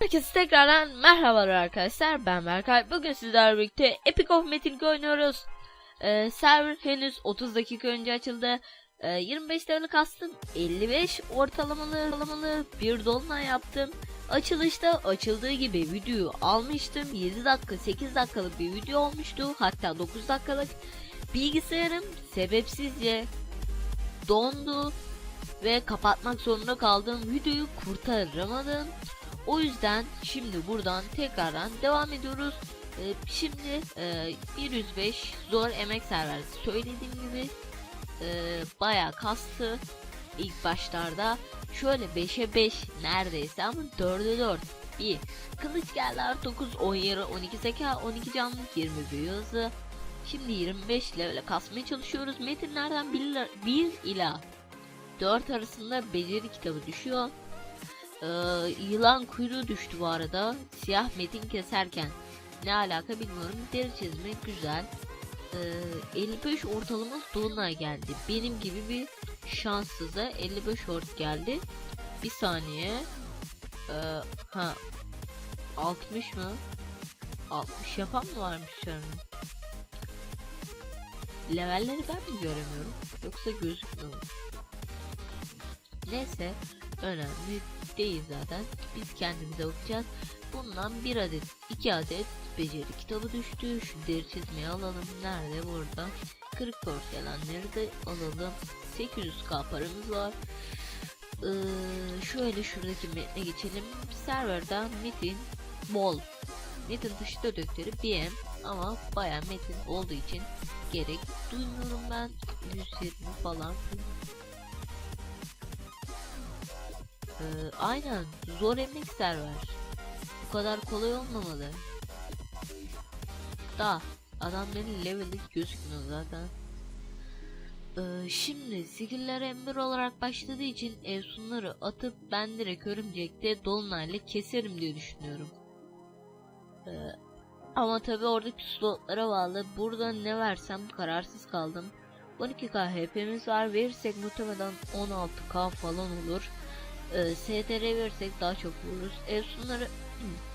Herkese tekrardan merhabalar arkadaşlar. Ben Berkay. Bugün sizlerle birlikte Epic of Metin oynuyoruz. Ee, Server henüz 30 dakika önce açıldı. Ee, 25 level kastım. 55 ortalamalı, ortalamalı. Bir dolunay yaptım. Açılışta açıldığı gibi videoyu almıştım. 7 dakika 8 dakikalık bir video olmuştu. Hatta 9 dakikalık. Bilgisayarım sebepsizce dondu ve kapatmak zorunda kaldım videoyu kurtaramadım o yüzden şimdi buradan tekrardan devam ediyoruz. Ee, şimdi e, 105 zor emek server söylediğim gibi e, bayağı kastı ilk başlarda. Şöyle 5'e 5 neredeyse ama 4'e 4. Bir kılıç geldi artı 9 10 yarı 12 zeka 12 canlılık 20 büyü. Şimdi 25 level'e kasmaya çalışıyoruz. Metinlerden 1, 1 ila 4 arasında beceri kitabı düşüyor. Ee, yılan kuyruğu düştü bu arada. Siyah metin keserken. Ne alaka bilmiyorum. Deri çizme güzel. Ee, 55 ortalama dolunay geldi. Benim gibi bir şanssıza 55 ort geldi. Bir saniye. Ee, ha 60 mı? 60 yapan mı varmış canım? Levelleri ben mi göremiyorum? Yoksa gözükmüyor mu? Neyse önemli değil zaten. Biz kendimize bakacağız. Bundan bir adet, iki adet beceri kitabı düştü. Şu deri çizmeyi alalım. Nerede? Burada. Kırık porselenleri de alalım. 800k paramız var. Ee, şöyle şuradaki metne geçelim. Serverda metin bol. Metin dışı dedektörü BM ama baya metin olduğu için gerek duymuyorum ben. 120 falan Ee, aynen zor emek server. Bu kadar kolay olmamalı. Da adamların leveli gözükmüyor zaten. Ee, şimdi skiller ember olarak başladığı için efsunları atıp ben direkt örümcekte dolunayla keserim diye düşünüyorum. Ee, ama tabi oradaki slotlara bağlı. Burada ne versem kararsız kaldım. 12k HP'miz var. Verirsek muhtemelen 16k falan olur e, STR verirsek daha çok vururuz. Efsunları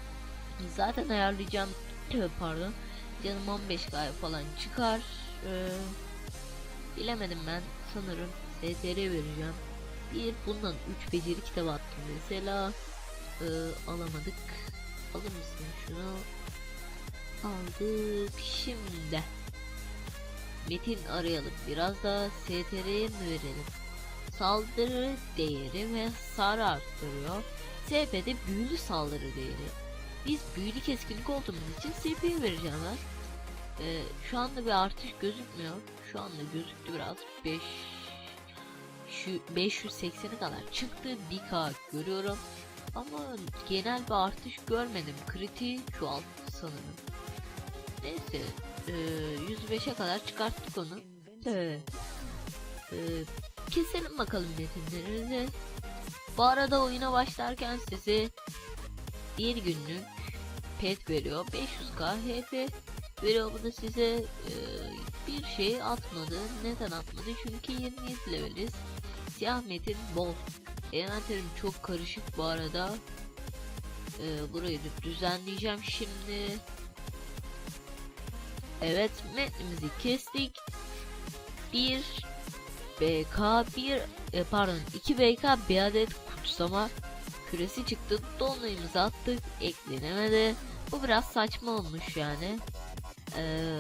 zaten ayarlayacağım. Pardon. Canım 15 gay falan çıkar. E, bilemedim ben. Sanırım STR vereceğim. Bir bundan 3 beceri kitabı attım mesela. E, alamadık. Alır mısın şunu? Aldık. Şimdi. Metin arayalım. Biraz da STR'ye mi verelim? Saldırı değeri ve hasar arttırıyor. SP'de büyülü saldırı değeri. Biz büyülü keskinlik olduğumuz için CP'ye vereceğim ben. Ee, şu anda bir artış gözükmüyor. Şu anda gözüktü biraz. 5 şu 580'e kadar çıktı. 1K görüyorum. Ama genel bir artış görmedim. Kriti alt sanırım. Neyse. E, 105'e kadar çıkarttık onu. Evet. E, keselim bakalım metinlerinizi. Bu arada oyuna başlarken size bir günlük pet veriyor. 500k HP veriyor. Bu da size e, bir şey atmadı. Neden atmadı? Çünkü 27 leveliz. Siyah metin bol. Envanterim çok karışık bu arada. E, burayı düzenleyeceğim şimdi. Evet metnimizi kestik. Bir BK bir e, pardon 2 BK bir adet kutsama küresi çıktı. Dolunayımızı attık. Eklenemedi. Bu biraz saçma olmuş yani. Ee,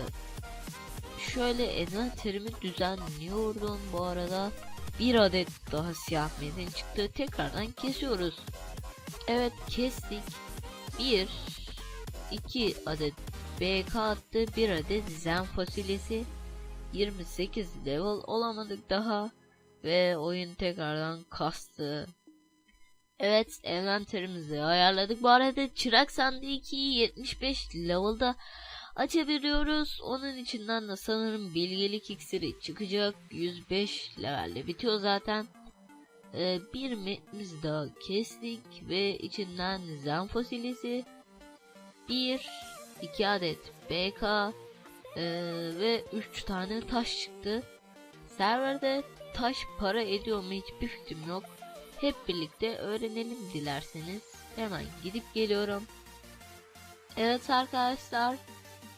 şöyle envanterimi düzenliyordum bu arada. Bir adet daha siyah metin çıktı. Tekrardan kesiyoruz. Evet kestik. Bir, iki adet BK attı. Bir adet zen fasulyesi. 28 level olamadık daha ve oyun tekrardan kastı. Evet envanterimizi ayarladık. Bu arada çırak sandığı 2'yi 75 level'da açabiliyoruz. Onun içinden de sanırım bilgelik iksiri çıkacak. 105 levelde bitiyor zaten. Ee, bir metimiz daha kestik ve içinden zen fasulyesi. Bir, iki adet BK, ee, ve 3 tane taş çıktı. Serverde taş para ediyor mu hiçbir fikrim yok. Hep birlikte öğrenelim dilerseniz. Hemen gidip geliyorum. Evet arkadaşlar.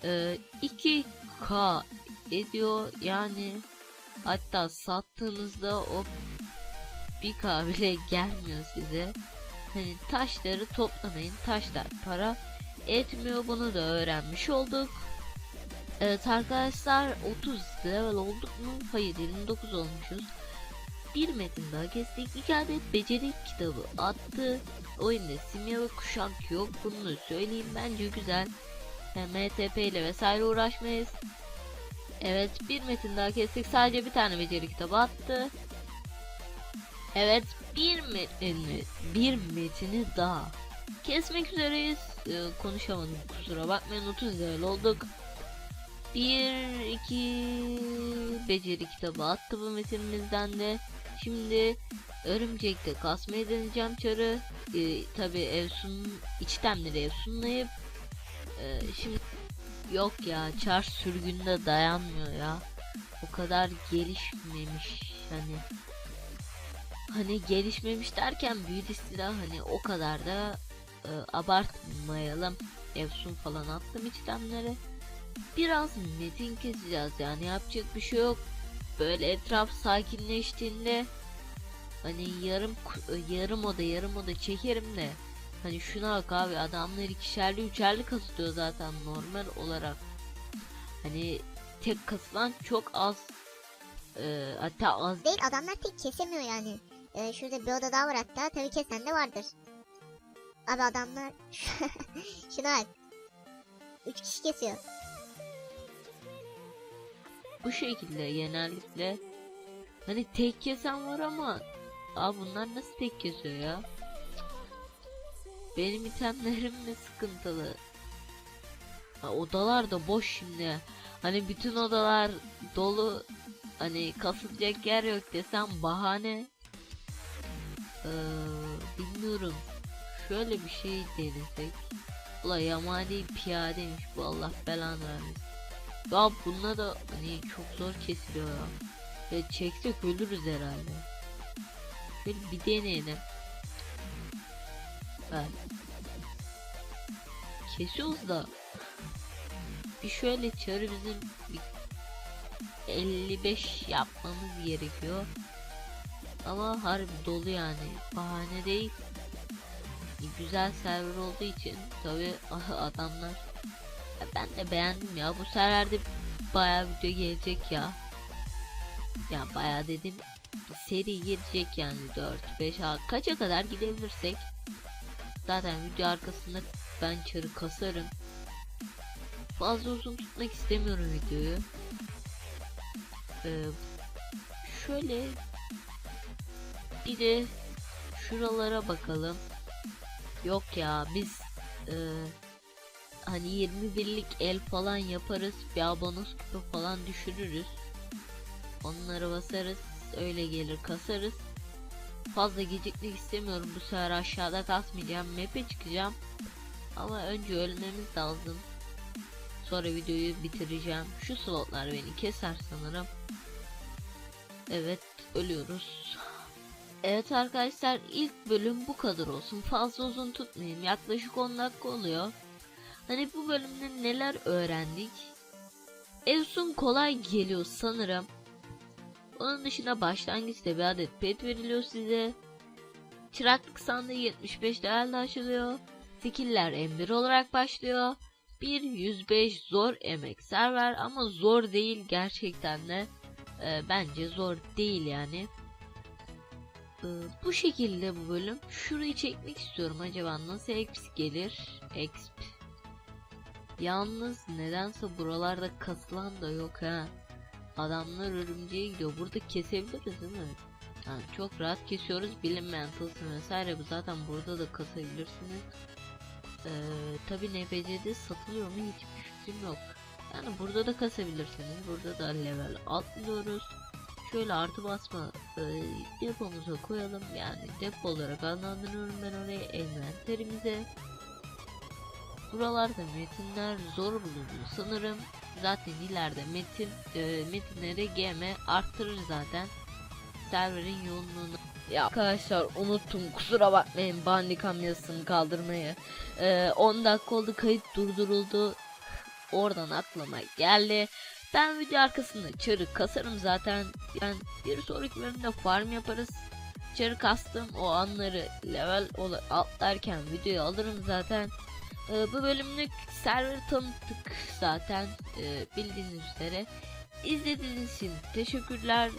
e, 2K ediyor yani hatta sattığınızda o 1K bile gelmiyor size. Hani taşları toplamayın. Taşlar para etmiyor. Bunu da öğrenmiş olduk. Evet arkadaşlar 30 level olduk mu? Hayır 29 olmuşuz. Bir metin daha kestik. İki adet beceri kitabı attı. Oyunda simya ve kuşak yok. Bunu söyleyeyim. Bence güzel. MTP ile vesaire uğraşmayız. Evet bir metin daha kestik. Sadece bir tane beceri kitabı attı. Evet bir metini bir metini daha kesmek üzereyiz. Ee, konuşamadım kusura bakmayın 30 level olduk. Bir iki beceri kitabı attı bu metinimizden de. Şimdi örümcekte kasmayı deneyeceğim çarı. Ee, Tabi Evsun içtemleri Evsunlayıp e, şimdi yok ya çar sürgünde dayanmıyor ya. O kadar gelişmemiş hani hani gelişmemiş derken büyülü silah hani o kadar da e, abartmayalım. Efsun falan attım içtemlere. Biraz metin keseceğiz yani yapacak bir şey yok. Böyle etraf sakinleştiğinde hani yarım yarım oda yarım oda çekerim de hani şuna bak abi adamlar ikişerli üçerli kasılıyor zaten normal olarak. Hani tek kasılan çok az e, hatta az Değil adamlar tek kesemiyor yani. Ee, şurada bir oda daha var hatta. Tabii kesen de vardır. Abi adamlar... Şuna bak. Üç kişi kesiyor. Bu şekilde genellikle hani tek kesen var ama Aa bunlar nasıl tek kesiyor ya? Benim itemlerim de sıkıntılı. Ha, odalar da boş şimdi. Hani bütün odalar dolu. Hani kasılacak yer yok desem bahane. Ee, bilmiyorum. Şöyle bir şey denesek. Ula yamani piyadeymiş bu Allah belanı vermesin. Ya bununla da hani çok zor kesiliyor ya. Ya çeksek ölürüz herhalde. Şöyle bir deneyelim. Evet. Kesiyoruz da. Bir şöyle çarı bizim bir 55 yapmamız gerekiyor. Ama harbi dolu yani. Bahane değil. Güzel server olduğu için tabi adamlar ben de beğendim ya bu serverde bayağı video gelecek ya. Ya bayağı dedim seri gelecek yani 4 5 kaça kadar gidebilirsek zaten video arkasında ben çarı kasarım. Fazla uzun tutmak istemiyorum videoyu. Ee, şöyle bir de şuralara bakalım. Yok ya biz e, hani 21'lik el falan yaparız. Bir bonus kutu falan düşürürüz. Onları basarız. Öyle gelir kasarız. Fazla gecikmek istemiyorum. Bu sefer aşağıda kasmayacağım. Map'e çıkacağım. Ama önce ölmemiz lazım. Sonra videoyu bitireceğim. Şu slotlar beni keser sanırım. Evet ölüyoruz. Evet arkadaşlar ilk bölüm bu kadar olsun. Fazla uzun tutmayayım. Yaklaşık 10 dakika oluyor. Hani bu bölümde neler öğrendik? Evsun kolay geliyor sanırım. Onun dışında başlangıçta bir adet pet veriliyor size. Çıraklık sandığı 75 değerli açılıyor. Skiller M1 olarak başlıyor. 1 105 zor emek server ama zor değil gerçekten de. Ee, bence zor değil yani. Ee, bu şekilde bu bölüm. Şurayı çekmek istiyorum acaba nasıl exp gelir? Exp. Yalnız nedense buralarda kasılan da yok ha. Adamlar örümceğe gidiyor. Burada kesebiliriz değil mi? Yani çok rahat kesiyoruz. Bilinmeyen tılsım vesaire zaten burada da kasabilirsiniz. Ee, Tabi NPC'de satılıyor mu hiçbir fikrim yok. Yani burada da kasabilirsiniz. Burada da level atlıyoruz. Şöyle artı basma e, depomuza koyalım. Yani depo olarak adlandırıyorum ben oraya envanterimize. Buralarda metinler zor bulunur sanırım. Zaten ileride metin e, metinleri GM arttırır zaten. Serverin yoğunluğunu Ya arkadaşlar unuttum kusura bakmayın bandicam yazısını kaldırmayı. Ee, 10 dakika oldu kayıt durduruldu. Oradan aklıma geldi. Ben video arkasında çarı kasarım zaten. Ben bir sonraki bölümde farm yaparız. Çarı kastım o anları level atlarken videoyu alırım zaten. Ee, bu bölümlük server tanıttık zaten ee, bildiğiniz üzere. İzlediğiniz için teşekkürler.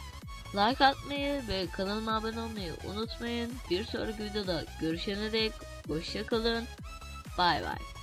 Like atmayı ve kanalıma abone olmayı unutmayın. Bir sonraki videoda görüşene dek hoşçakalın. Bay bay.